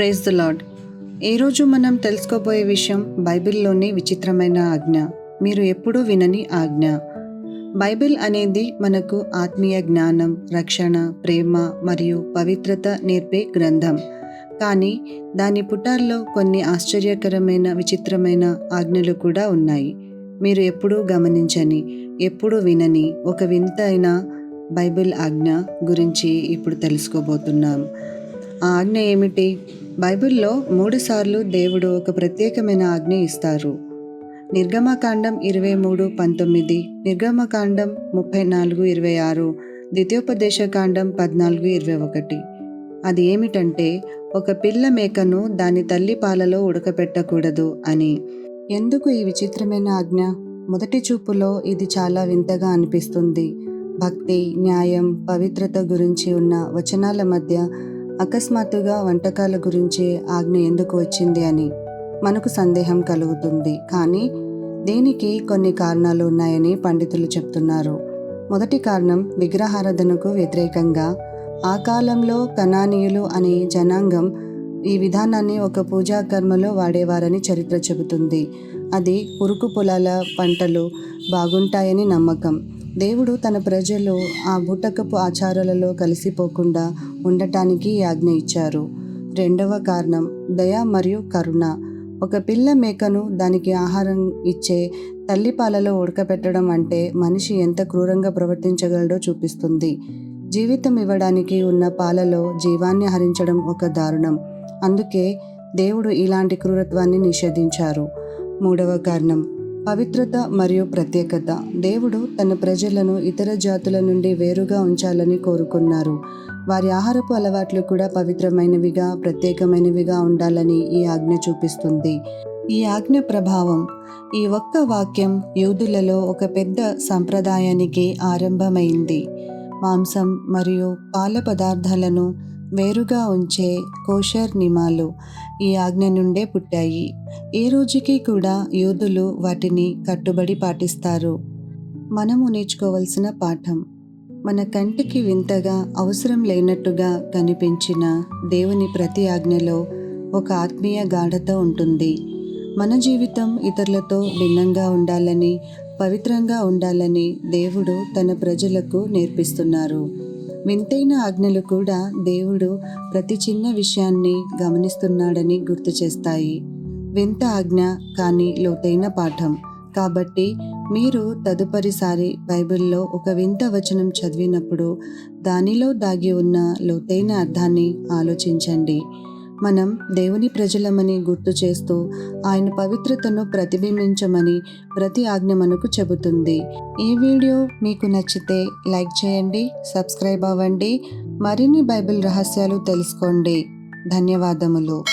Praise the lord ఈరోజు మనం తెలుసుకోబోయే విషయం బైబిల్లోని విచిత్రమైన ఆజ్ఞ. మీరు ఎప్పుడూ వినని ఆజ్ఞ. బైబిల్ అనేది మనకు ఆత్మీయ జ్ఞానం రక్షణ ప్రేమ మరియు పవిత్రత నేర్పే గ్రంథం. కానీ దాని పుటాల్లో కొన్ని ఆశ్చర్యకరమైన విచిత్రమైన ఆజ్ఞలు కూడా ఉన్నాయి. మీరు ఎప్పుడూ గమనించని ఎప్పుడూ వినని ఒక వింతైన బైబిల్ ఆజ్ఞ గురించి ఇప్పుడు తెలుసుకోబోతున్నాం. ఆజ్ఞ ఏమిటి? బైబిల్లో మూడుసార్లు దేవుడు ఒక ప్రత్యేకమైన ఆజ్ఞ ఇస్తారు. నిర్గమకాండం ఇరవై మూడు పంతొమ్మిది నిర్గమకాండం ముప్పై నాలుగు ఇరవై ఆరు ద్వితీయోపదేశకాండం పద్నాలుగు ఇరవై ఒకటి అది ఏమిటంటే ఒక పిల్ల మేకను దాని తల్లి పాలలో ఉడకపెట్టకూడదు అని. ఎందుకు ఈ విచిత్రమైన ఆజ్ఞ? మొదటి చూపులో ఇది చాలా వింతగా అనిపిస్తుంది. భక్తి న్యాయం పవిత్రత గురించి ఉన్న వచనాల మధ్య అకస్మాత్తుగా వంటకాల గురించి ఆజ్ఞ ఎందుకు వచ్చింది అని మనకు సందేహం కలుగుతుంది. కానీ దీనికి కొన్ని కారణాలు ఉన్నాయని పండితులు చెప్తున్నారు. మొదటి కారణం విగ్రహారాధనకు వ్యతిరేకంగా ఆ కాలంలో కణానీయులు అనే జనాంగం ఈ విధానాన్ని ఒక పూజా కర్మలో వాడేవారని చరిత్ర చెబుతుంది. అది ఉరుకు పొలాల పంటలు బాగుంటాయని నమ్మకం. దేవుడు తన ప్రజలు ఆ బుట్టకపు ఆచారాలలో కలిసిపోకుండా ఉండటానికి ఆజ్ఞ ఇచ్చారు. రెండవ కారణం దయ మరియు కరుణ. ఒక పిల్ల మేకను దానికి ఆహారం ఇచ్చే తల్లి పాలలో ఉడకపెట్టడం అంటే మనిషి ఎంత క్రూరంగా ప్రవర్తించగలడో చూపిస్తుంది. జీవితం ఇవ్వడానికి ఉన్న పాలలో జీవాన్ని హరించడం ఒక దారుణం. అందుకే దేవుడు ఇలాంటి క్రూరత్వాన్ని నిషేధించారు. మూడవ కారణం పవిత్రత మరియు ప్రత్యేకత. దేవుడు తన ప్రజలను ఇతర జాతుల నుండి వేరుగా ఉంచాలని కోరుకున్నారు. వారి ఆహారపు అలవాట్లు కూడా పవిత్రమైనవిగా ప్రత్యేకమైనవిగా ఉండాలని ఈ ఆజ్ఞ చూపిస్తుంది. ఈ ఆజ్ఞ ప్రభావం ఈ ఒక్క వాక్యం యూదులలో ఒక పెద్ద సంప్రదాయానికి ఆరంభమైంది. మాంసం మరియు పాల పదార్థాలను వేరుగా ఉంచే కోషర్ నిమాలు ఈ ఆజ్ఞ నుండే పుట్టాయి. ఈ రోజుకి కూడా యూదులు వాటిని కట్టుబడి పాటిస్తారు. మనము నేర్చుకోవలసిన పాఠం. మన కంటికి వింతగా అవసరం లేనట్టుగా కనిపించిన దేవుని ప్రతి ఆజ్ఞలో ఒక ఆత్మీయ గాఢత ఉంటుంది. మన జీవితం ఇతరులతో భిన్నంగా ఉండాలని పవిత్రంగా ఉండాలని దేవుడు తన ప్రజలకు నేర్పిస్తున్నారు. వింతైన ఆజ్ఞలు కూడా దేవుడు ప్రతి చిన్న విషయాన్ని గమనిస్తున్నాడని గుర్తు చేస్తాయి. వింత ఆజ్ఞ కానీ లోతైన పాఠం. కాబట్టి మీరు తదుపరిసారి బైబిల్లో ఒక వింత వచనం చదివినప్పుడు దానిలో దాగి ఉన్న లోతైన అర్థాన్ని ఆలోచించండి. మనం దేవుని ప్రజలమని గుర్తు చేస్తూ ఆయన పవిత్రతను ప్రతిబింబించమని ప్రతి ఆజ్ఞ మనకు చెబుతుంది. ఈ వీడియో మీకు నచ్చితే లైక్ చేయండి సబ్స్క్రైబ్ అవ్వండి. మరిన్ని బైబిల్ రహస్యాలు తెలుసుకోండి. ధన్యవాదములు.